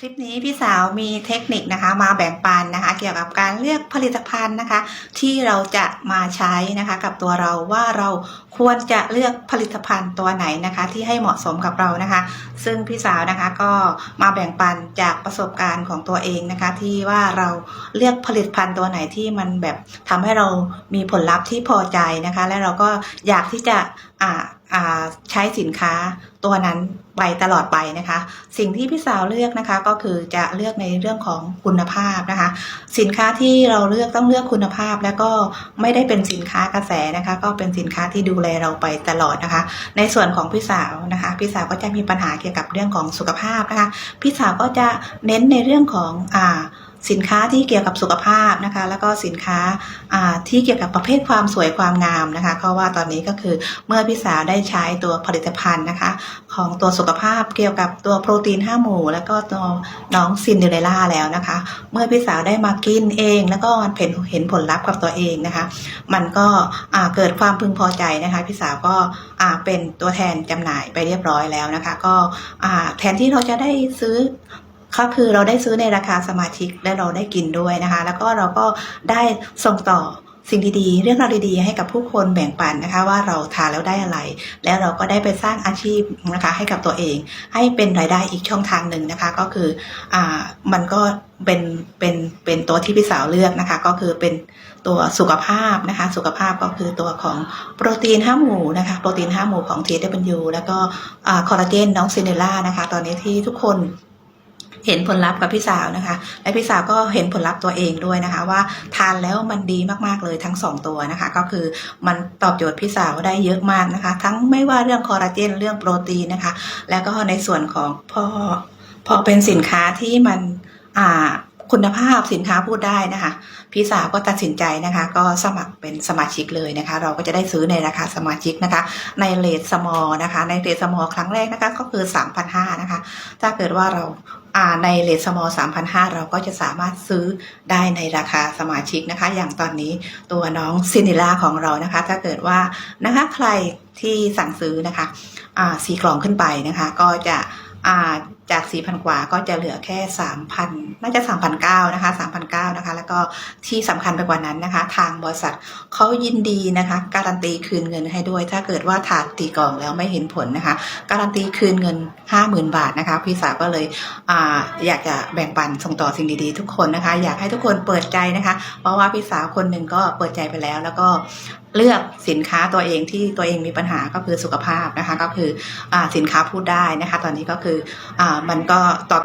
คลิปนี้พี่สาวมีเทคนิคนะคะมาแบ่งปันนะคะ เกี่ยวกับการเลือกผลิตภัณฑ์นะคะ ที่เราจะมาใช้นะคะ กับตัวเราว่าเราควรจะเลือกผลิตภัณฑ์ตัวไหนนะคะ ที่ให้เหมาะสมกับเรานะคะ ซึ่งพี่สาวนะคะก็มาแบ่งปันจากประสบการณ์ของตัวเองนะคะ ที่ว่าเราเลือกผลิตภัณฑ์ตัวไหนที่มันแบบทำให้เรามีผลลัพธ์ที่พอใจนะคะ และเราก็อยากที่จะอ่าอ่า ใช้สินค้าตัวนั้นไปตลอดไปนะคะ สิ่งที่พี่สาวเลือกนะคะก็คือจะเลือกในเรื่องของคุณภาพนะคะ สินค้าที่เราเลือกต้องเลือกคุณภาพ แล้วก็ไม่ได้เป็นสินค้ากระแสนะคะ ก็เป็นสินค้าที่ดูแลเราไปตลอดนะคะ ในส่วนของพี่สาวนะคะพี่สาวก็จะมีปัญหาเกี่ยวกับเรื่องของสุขภาพนะคะพี่สาวก็จะเน้นในเรื่องของอ่า สินค้าที่เกี่ยวกับสุขภาพนะคะ แล้วก็สินค้าที่เกี่ยวกับประเภทความสวยความงามนะคะเพราะว่าตอนนี้ก็คือเมื่อพี่สาวได้ใช้ตัวผลิตภัณฑ์นะคะ ของตัวสุขภาพเกี่ยวกับตัวโปรตีน5หมู่ แล้วก็ตัวน้องซินเดอเรลล่าแล้วนะคะ เมื่อพี่สาวได้มากินเอง แล้วก็เห็นเห็นผลลัพธ์กับตัวเองนะคะ มันก็เกิดความพึงพอใจนะคะพี่สาวก็เป็นตัวแทนจำหน่ายไปเรียบร้อยแล้วนะคะ ก็แทนที่เราจะได้ซื้อ ก็คือเราได้ซื้อในราคาสมาชิกและเราได้กินด้วยนะคะ แล้วก็เราก็ได้ส่งต่อสิ่งดีๆ เรื่องราวดีๆ ให้กับผู้คนแบ่งปันนะคะว่าเราทานแล้วได้อะไร แล้วเราก็ได้ไปสร้างอาชีพนะคะให้กับตัวเอง ให้เป็นรายได้อีกช่องทางหนึ่งนะคะ ก็คืออ่ามันก็เป็นเป็นเป็นตัวที่พี่สาวเลือกนะคะ ก็คือเป็นตัวสุขภาพนะคะ สุขภาพก็คือตัวของโปรตีน5หมู่นะคะโปรตีน5หมู่ของ TW แล้วก็อ่าคอลลาเจนน้องซินเนล่านะคะ ตอนนี้ที่ทุกคน เห็นผลลัพธ์กับพี่สาวนะคะ และพี่สาวก็เห็นผลลัพธ์ตัวเองด้วยนะคะ ว่าทานแล้วมันดีมากๆเลยทั้งสองตัวนะคะ ก็คือมันตอบโจทย์พี่สาวได้เยอะมากนะคะ ทั้งไม่ว่าเรื่องคอลลาเจนเรื่องโปรตีนนะคะ แล้วก็ในส่วนของพอพอเป็นสินค้าที่มันอ่าคุณภาพสินค้าพูดได้นะคะ พี่สาวก็ตัดสินใจนะคะ ก็สมัครเป็นสมาชิกเลยนะคะ เราก็จะได้ซื้อในราคาสมาชิกนะคะ ในเลทสมอลนะคะ ในเลทสมอลครั้งแรกนะคะก็คือ 3,500นะคะ ถ้าเกิดว่าเรา ในเลทสมอล3,500 เราก็จะสามารถซื้อได้ในราคาสมาชิกนะคะ อย่างตอนนี้ตัวน้องซินิล่าของเรานะคะ ถ้าเกิดว่านะคะใครที่สั่งซื้อนะคะสี่กล่องขึ้นไปนะคะ ก็จะ จาก 4,000 กว่าก็จะเหลือแค่ 3,000 น่าจะ3,900นะคะ3,900นะคะ แล้วก็ที่สำคัญไปกว่านั้นนะคะ ทางบริษัทเขายินดีนะคะ การันตีคืนเงินให้ด้วย ถ้าเกิดว่าถาดตีกล่องแล้วไม่เห็นผลนะคะ การันตีคืนเงิน 50,000 บาทนะคะ พี่สาวก็เลยออยากจะแบ่งปันส่งต่อสิ่งดีๆ ทุกคนนะคะ อยากให้ทุกคนเปิดใจนะคะ เพราะว่าพี่สาวคนหนึ่งก็เปิดใจไปแล้ว แล้วก็ เลือกสินค้าตัวเองที่ตัวเองมีปัญหาก็คือสุขภาพนะคะ ก็คืออสินค้าพูดได้นะคะ ตอนนี้ก็คืออมันก็ตอบ